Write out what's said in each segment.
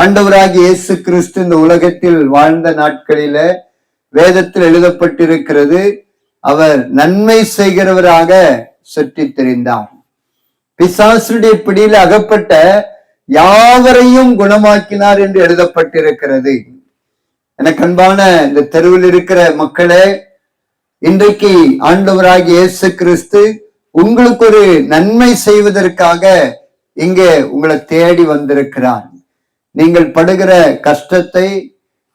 ஆண்டவராகிய இயேசு கிறிஸ்து இந்த உலகத்தில் வாழ்ந்த நாட்களில வேதத்தில் எழுதப்பட்டிருக்கிறது அவர் நன்மை செய்கிறவராக சுற்றி தெரிந்தார் பிசாசுடைய பிடியில் அகப்பட்ட யாவரையும் குணமாக்கினார் என்று எழுதப்பட்டிருக்கிறது. எனக்கு அன்பான இந்த தெருவில் இருக்கிற மக்களே இன்றைக்கு ஆண்டவராகிய இயேசு கிறிஸ்து உங்களுக்கு ஒரு நன்மை செய்வதற்காக இங்கே உங்களை தேடி வந்திருக்கிறார். நீங்கள் படுகிற கஷ்டத்தை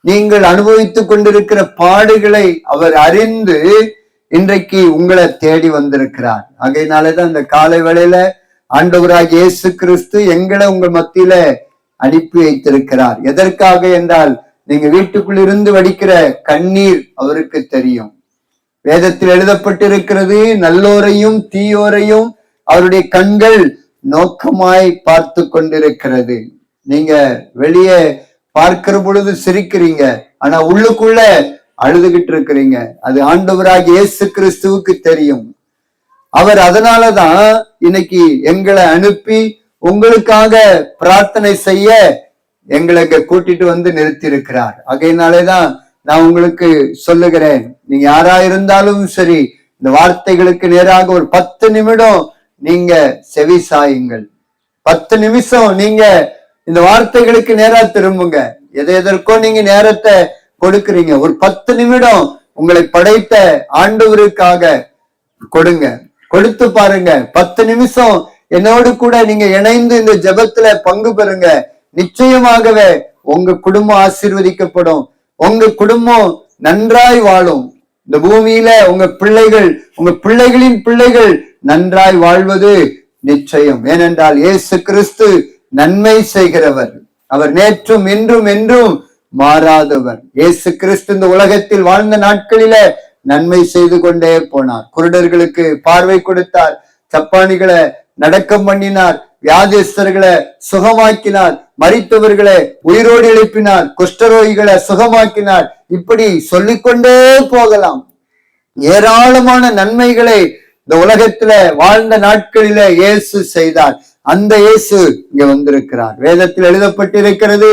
நீங்கள் அனுபவித்துக் கொண்டிருக்கிற பாடுகளை அவர் அறிந்து இன்றைக்கு உங்களை தேடி வந்திருக்கிறார். ஆகையினாலதான் இந்த காலை வேளையில ஆண்டவராக இயேசு கிறிஸ்து எங்களை உங்கள் மத்தியில அனுப்பி வைத்திருக்கிறார். எதற்காக என்றால் நீங்க வீட்டுக்குள் இருந்து வடிக்கிற கண்ணீர் அவருக்கு தெரியும். வேதத்தில் எழுதப்பட்டிருக்கிறது நல்லோரையும் தீயோரையும் அவருடைய கண்கள் நோக்கமாய் பார்த்து கொண்டிருக்கிறது. நீங்க வெளியே பார்க்கிற பொழுது சிரிக்கிறீங்க. ஆனா உள்ளுக்குள்ள அழுதுகிட்டு இருக்கிறீங்க. அது ஆண்டவராக இயேசு கிறிஸ்துவுக்கு தெரியும். அவர் அதனாலதான் இன்னைக்கு எங்களை அனுப்பி உங்களுக்காக பிரார்த்தனை செய்ய எங்களை கூட்டிட்டு வந்து நிறுத்தி இருக்கிறார் அகையினாலேதான் நான் உங்களுக்கு சொல்லுகிறேன். நீங்க யாரா இருந்தாலும் சரி இந்த வார்த்தைகளுக்கு நேராக ஒரு பத்து நிமிடம் நீங்க செவி சாயுங்கள். பத்து நிமிஷம் நீங்க இந்த வார்த்தைகளுக்கு நேரா திரும்புங்க. எதை எதற்கோ நீங்க நேரத்தை கொடுக்குறீங்க. ஒரு பத்து நிமிடம் உங்களை படைத்த ஆண்டவருக்காக கொடுங்க. கொடுத்து பாருங்க. பத்து நிமிஷம் என்னோடு கூட நீங்க இணைந்து இந்த ஜெபத்துல பங்கு பெறுங்க. நிச்சயமாகவே உங்க குடும்பம் ஆசீர்வதிக்கப்படும். உங்க குடும்பம் நன்றாய் வாழும். இந்த பூமியில உங்க பிள்ளைகள் உங்க பிள்ளைகளின் பிள்ளைகள் நன்றாய் வாழ்வது நிச்சயம். ஏனென்றால் இயேசு கிறிஸ்து நன்மை செய்கிறவர். அவர் நேற்றும் இன்றும் என்றும் மாறாதவர். இயேசு கிறிஸ்து இந்த உலகத்தில் வாழ்ந்த நாட்களில நன்மை செய்து கொண்டே போனார். குருடர்களுக்கு பார்வை கொடுத்தார். சப்பானிகளை நடக்கம் பண்ணினார். வியாதிஸ்தர்களை சுகமாக்கினார். மறித்தவர்களை உயிரோடு எழுப்பினார். குஷ்டரோகிகளை சுகமாக்கினார். இப்படி சொல்லிக்கொண்டே போகலாம். ஏராளமான நன்மைகளை இந்த உலகத்துல வாழ்ந்த நாட்களில இயேசு செய்தார். அந்த இயேசு இங்க வந்திருக்கிறார். வேதத்தில் எழுதப்பட்டிருக்கிறது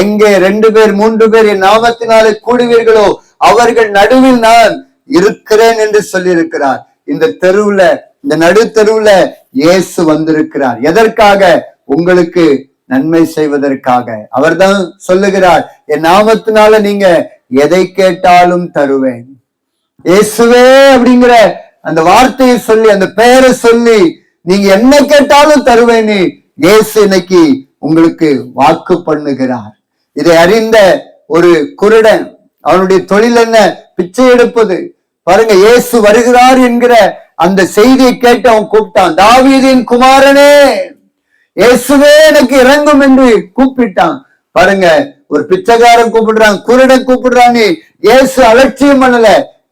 எங்கே ரெண்டு பேர் மூன்று பேர் என் நாமத்தினாலே கூடுவீர்களோ அவர்கள் நடுவில் நான் இருக்கிறேன் என்று சொல்லியிருக்கிறார். இந்த தெருவுல இந்த நடு தெருவுல இயேசு வந்திருக்கிறார். எதற்காக? உங்களுக்கு நன்மை செய்வதற்காக. அவர்தான் சொல்லுகிறார் என் நாமத்தினால நீங்க எதை கேட்டாலும் தருவேன். இயேசுவே அப்படிங்கிற அந்த வார்த்தையை சொல்லி அந்த பெயரை சொல்லி நீங்க என்ன கேட்டாலும் தருவேன்னு இயேசு இன்னைக்கு உங்களுக்கு வாக்கு பண்ணுகிறார். இதை அறிந்த ஒரு குருடன் அவனுடைய தொழில் என்ன? பிச்சை எடுப்பது. பாருங்க இயேசு வருகிறார் என்கிற அந்த செய்தியை கேட்டு அவன் கூப்பிட்டான். தாவீதின் குமாரனே இயேசுவே எனக்கு இறங்கும் என்று கூப்பிட்டான். பாருங்க ஒரு பிச்சைக்காரன் கூப்பிடுறான் குருடன் கூப்பிடுறான்னு இயேசு அலட்சியம் பண்ணல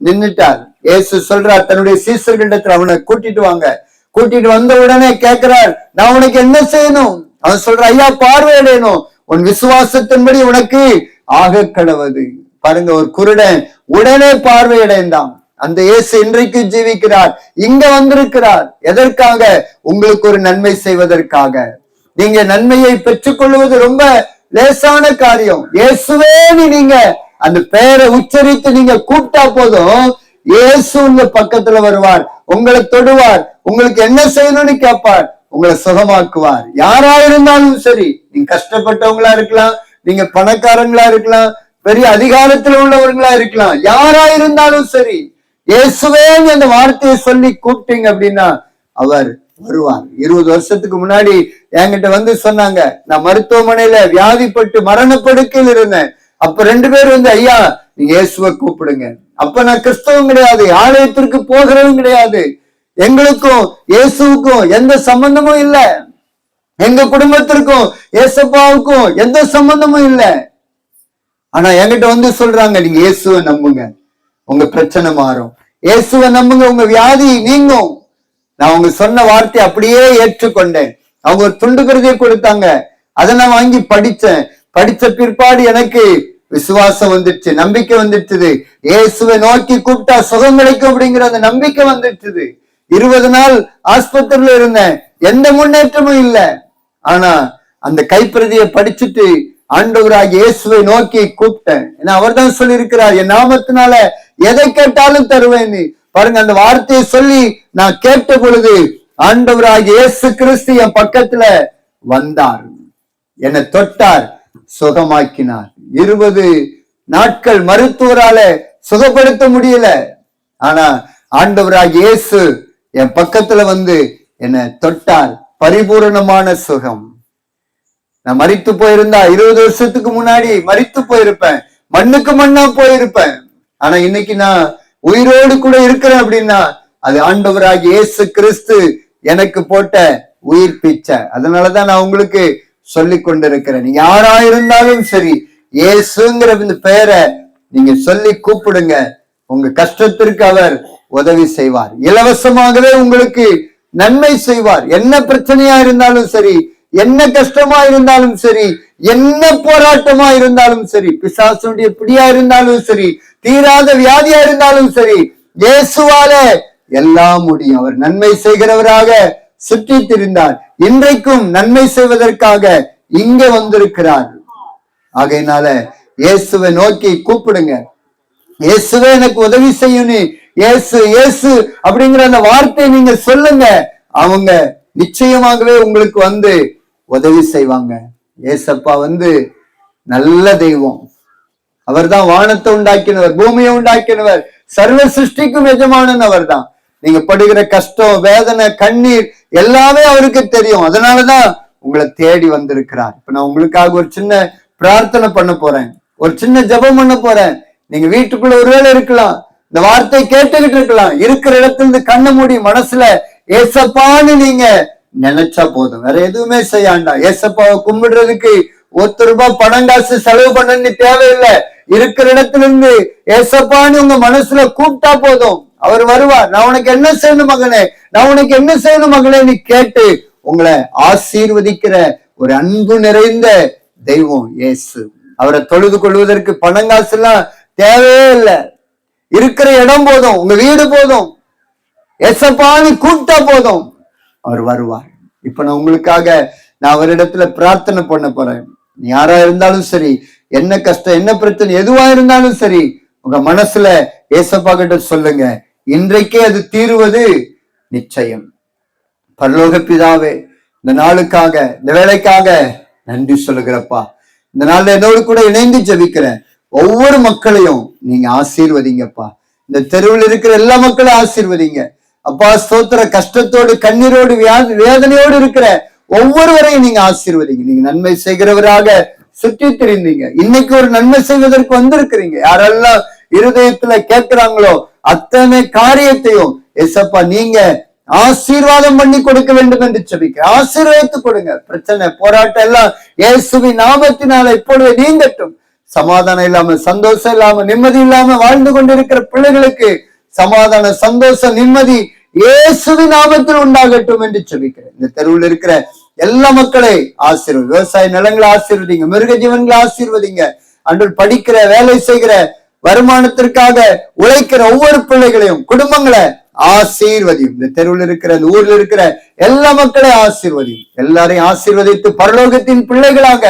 நின்னுட்டார். இயேசு சொல்றார் தன்னுடைய சீசர்களிடத்துல அவனை கூட்டிட்டு வாங்க. கூட்டிட்டு வந்த உடனே கேட்கிறார் நான் உனக்கு என்ன செய்யணும்? அவன் சொல்ற ஐயா பார்வையிடணும். உன் விசுவாசத்தின்படி உனக்கு ஆக கடவுது. பாருங்க ஒரு குருடன் உடனே பார்வையடைந்தான். அந்த இயேசு இன்றைக்கு ஜீவிக்கிறார் இங்க வந்திருக்கிறார். எதற்காக? உங்களுக்கு ஒரு நன்மை செய்வதற்காக. நீங்க நன்மையை பெற்றுக்கொள்வது ரொம்ப லேசான காரியம். இயேசுவே நீங்க. அந்த பெயரை உச்சரித்து நீங்க கூப்பிட்டா போதும் இயேசு உங்க பக்கத்துல வருவார். உங்களை தொடுவார். உங்களுக்கு என்ன செய்யணும்னு கேட்பார். உங்களை சுகமாக்குவார். யாரா இருந்தாலும் சரி நீங்க கஷ்டப்பட்டவங்களா இருக்கலாம் நீங்க பணக்காரங்களா இருக்கலாம் பெரிய அதிகாரத்துல உள்ளவர்களா இருக்கலாம் யாரா இருந்தாலும் சரி இயேசுவே அந்த வார்த்தையை சொல்லி கூப்பிட்டீங்க அப்படின்னா அவர் வருவார். இருபது வருஷத்துக்கு முன்னாடி என்கிட்ட வந்து சொன்னாங்க நான் மருத்துவமனையில வியாதிப்பட்டு மரணப்படுக்கையில் இருந்தேன். அப்ப ரெண்டு பேர் வந்து ஐயா நீங்க இயேசுவை கூப்பிடுங்க. அப்ப நான் கிறிஸ்தவம் கிடையாது ஆலயத்திற்கு போகிறதும் கிடையாது. எங்களுக்கும் இயேசுவுக்கும் எந்த சம்பந்தமும் இல்லை. எங்க குடும்பத்திற்கும் ஏசப்பாவுக்கும் எந்த சம்பந்தமும் இல்லை. ஆனா என்கிட்ட வந்து சொல்றாங்க நீங்க இயேசுவை நம்புங்க. உங்க பிரச்சனை மாறும். இயேசுவை நம்புங்க உங்க வியாதி நீங்கும். நான் உங்க சொன்ன வார்த்தை அப்படியே ஏற்றுக்கொண்டேன். அவங்க ஒரு துண்டு கருதியை கொடுத்தாங்க. அதை நான் வாங்கி படிச்சேன் படிச்ச பிற்பாடு எனக்கு விசுவாசம் வந்துடுச்சு நம்பிக்கை வந்துடுச்சுது. இயேசுவை நோக்கி கூப்பிட்டா சுகம் கிடைக்கும் அப்படிங்கிற அந்த நம்பிக்கை வந்துடுச்சுது. இருபது நாள் ஆஸ்பத்திரியில இருந்தேன். எந்த முன்னேற்றமும் இல்லை. ஆனா அந்த கைப்பிரதியை படிச்சுட்டு ஆண்டவராக இயேசுவை நோக்கி கூப்பிட்டேன். ஏன்னா அவர் தான் சொல்லி இருக்கிறார் என் நாமத்தினால எதை கேட்டாலும் தருவேன் பாருங்க அந்த வார்த்தையை சொல்லி நான் கேட்ட பொழுது ஆண்டவராக இயேசு கிறிஸ்து என் பக்கத்துல வந்தார். என்னை தொட்டார் சுகமாக்கினார். இருபது நாட்கள் மருத்துவரால சுகப்படுத்த முடியல. ஆனா ஆண்டவராக இயேசு என் பக்கத்துல வந்து என்ன தொட்டார். பரிபூரணமான சுகம். நான் மரித்து போயிருந்தா இருபது வருஷத்துக்கு முன்னாடி மறித்து போயிருப்பேன். மண்ணுக்கு மண்ணா போயிருப்பேன். ஆனா இன்னைக்கு நான் உயிரோடு கூட இருக்கிறேன் அப்படின்னா அது ஆண்டவராக இயேசு கிறிஸ்து எனக்கு போட்ட உயிர் பிச்சை. அதனாலதான் நான் உங்களுக்கு சொல்லி கொண்டிருக்கிறேன். யாரா இருந்தாலும் சரி இயேசுங்கிற இந்த பெயரை நீங்க சொல்லி கூப்பிடுங்க. உங்க கஷ்டத்திற்கு அவர் உதவி செய்வார். இலவசமாகவே உங்களுக்கு நன்மை செய்வார். என்ன பிரச்சனையா இருந்தாலும் சரி என்ன கஷ்டமா இருந்தாலும் சரி என்ன போராட்டமா இருந்தாலும் சரி பிசாசனுடைய பிடியா இருந்தாலும் சரி தீராத வியாதியா இருந்தாலும் சரி இயேசுவால எல்லாம் முடியும். அவர் நன்மை செய்கிறவராக சுற்றி திரிந்தார் இன்றைக்கும் நன்மை செய்வதற்காக இங்க வந்திருக்கிறார். ஆகையினால இயேசுவை நோக்கி கூப்பிடுங்க. இயேசுவே எனக்கு உதவி செய்யணும் இயேசு இயேசு அப்படிங்கிற அந்த வார்த்தையை நீங்க சொல்லுங்க. அவங்க நிச்சயமாகவே உங்களுக்கு வந்து உதவி செய்வாங்க. ஏசப்பா வந்து நல்ல தெய்வம். அவர்தான் வானத்தை உண்டாக்கினவர் பூமியை உண்டாக்கினவர் சர்வ சிருஷ்டிக்கும் எஜமானன் அவர்தான். நீங்க படுகிற கஷ்டம் வேதனை கண்ணீர் எல்லாமே அவருக்கு தெரியும். அதனாலதான் உங்களை தேடி வந்திருக்கிறார். இப்ப நான் உங்களுக்காக ஒரு சின்ன பிரார்த்தனை பண்ண போறேன். ஒரு சின்ன ஜெபம் பண்ண போறேன். நீங்க வீட்டுக்குள்ள ஒருவேளை இருக்கலாம். இந்த வார்த்தை கேட்டுக்கிட்டு இருக்கலாம். இருக்கிற இடத்துல இருந்து கண்ணை மூடி மனசுல ஏசப்பான்னு நீங்க நினைச்சா போதும். வேற எதுவுமே செய்யாண்டா ஏசப்பாவை கும்பிடுறதுக்கு ஒருத்தர் ரூபாய் பணம் காசு செலவு பண்ணு தேவையில்லை. இருக்கிற இடத்துல இருந்து ஏசப்பான்னு உங்க மனசுல கூப்பிட்டா போதும். அவர் வருவார் நான் உனக்கு என்ன செய்யணும் மகனே? நான் உனக்கு என்ன செய்யணும் மகனே கேட்டு உங்களை ஆசீர்வதிக்கிற ஒரு அன்பு நிறைந்த தெய்வம் இயேசு. அவரை தொழுது கொள்வதற்கு பணங்காசு எல்லாம் தேவையே இல்லை. இருக்கிற இடம் போதும் உங்க வீடு போதும். எசப்பான்னு கூப்பிட்டா போதும். அவர் வருவார். இப்ப நான் உங்களுக்காக நான் அவரிடத்துல பிரார்த்தனை பண்ண போறேன். நீ யாரா இருந்தாலும் சரி என்ன கஷ்டம் என்ன பிரச்சனை எதுவா இருந்தாலும் சரி உங்க மனசுல ஏசப்பா கிட்ட சொல்லுங்க. இன்றைக்கே அது தீருவது நிச்சயம். பரலோக பிதாவே இந்த நாளுக்காக இந்த வேலைக்காக நன்றி சொல்லுகிறப்பா. இந்த நாள்ல என்னோடு கூட இணைந்து ஜெபிக்கிறேன் ஒவ்வொரு மக்களையும் நீங்க ஆசீர்வதிங்கப்பா. இந்த தெருவில் இருக்கிற எல்லா மக்களும் ஆசீர்வதிங்க. அப்பா ஸ்தோத்திர கஷ்டத்தோடு கண்ணீரோடு வியா- வேதனையோடு இருக்கிற ஒவ்வொருவரையும் நீங்க ஆசீர்வதிங்க. நீங்க நன்மை செய்கிறவராக சுற்றி திரிந்தீங்க இன்னைக்கு ஒரு நன்மை செய்வதற்கு வந்திருக்கிறீங்க. யாரெல்லாம் இருதயத்துல கேட்கிறாங்களோ அத்தனை காரியத்தையும் எசப்பா நீங்க ஆசீர்வாதம் பண்ணி கொடுக்க வேண்டும் என்று செபிக்க ஆசீர்வதித்து கொடுங்க. பிரச்சனை போராட்டம் எல்லாம் இயேசுவின் நாமத்தினால இப்பொழுது நீங்கட்டும். சமாதானம் இல்லாம சந்தோஷம் இல்லாம நிம்மதி இல்லாம வாழ்ந்து கொண்டிருக்கிற பிள்ளைகளுக்கு சமாதான சந்தோஷம் நிம்மதி இயேசுவின் நாமத்தில் உண்டாகட்டும் என்று சொல்லிக்கிறேன் இந்த தெருவில் இருக்கிற எல்லா மக்களை ஆசீர்வதி விவசாய நிலங்களை ஆசீர்வதிங்க மிருக ஜீவன்களை ஆசீர்வதிங்க. அன்று படிக்கிற வேலை செய்கிற வருமானத்திற்காக உழைக்கிற ஒவ்வொரு பிள்ளைகளையும் குடும்பங்களை ஆசீர்வதியும். இந்த தெருவில் இருக்கிற இந்த ஊர்ல இருக்கிற எல்லா மக்களையும் ஆசீர்வதியும். எல்லாரையும் ஆசீர்வதித்து பரலோகத்தின் பிள்ளைகளாக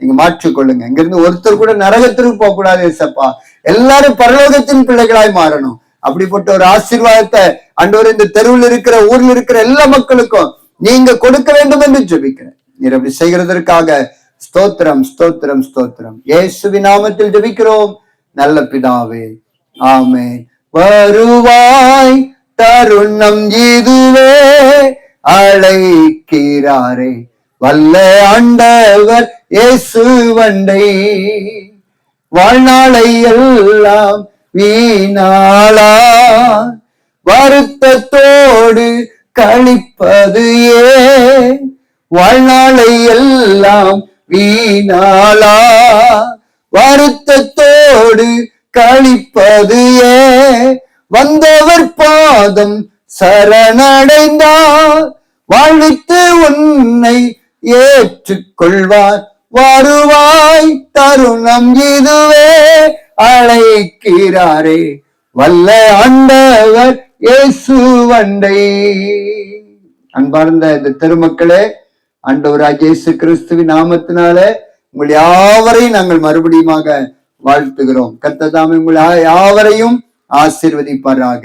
நீங்க மாற்றிக்கொள்ளுங்க. இங்கிருந்து ஒருத்தர் கூட நரகத்திற்கு போக கூடாது சப்பா எல்லாரும் பரலோகத்தின் பிள்ளைகளாய் மாறணும். அப்படிப்பட்ட ஒரு ஆசீர்வாதத்தை அன்றவர் இந்த தெருவில் இருக்கிற ஊர்ல இருக்கிற எல்லா மக்களுக்கும் நீங்க கொடுக்க வேண்டும் என்று ஜெபிக்கிறேன். நீர் அப்படி செய்கிறதற்காக ஸ்தோத்திரம் ஸ்தோத்திரம் ஸ்தோத்திரம். இயேசுவி நாமத்தில் ஜெபிக்கிறோம். நல்ல பிதாவே ஆமே வருவாய் தருணம் இதுவே அழைக்கிறாரே. வல்ல ஆண்டவர் இயேசு வண்டை. வாழ்நாளை எல்லாம் வீணாளா. வருத்தத்தோடு கழிப்பது ஏ வாழ்நாளை எல்லாம் வீணாளா. வருத்தத்தோடு கழிப்பது ஏ வந்தவர் பா பாதம் சரணடைந்தார். வாழ்வித்து உன்னை ஏற்றுக்கொள்வார். வருவாய் தருணம் இதுவே அழைக்கிறாரே. வல்ல ஆண்டவர் இயேசு வண்டை. அன்பார்ந்த இந்த திருமக்களே ஆண்டவராஜ் இயேசு கிறிஸ்துவின் நாமத்தினால உங்கள் யாவரையும் நாங்கள் மறுபடியுமாக வாழ்த்துகிறோம். கர்த்ததாமே உங்கள் யாவரையும் ஆசீர்வதிப்பாராக.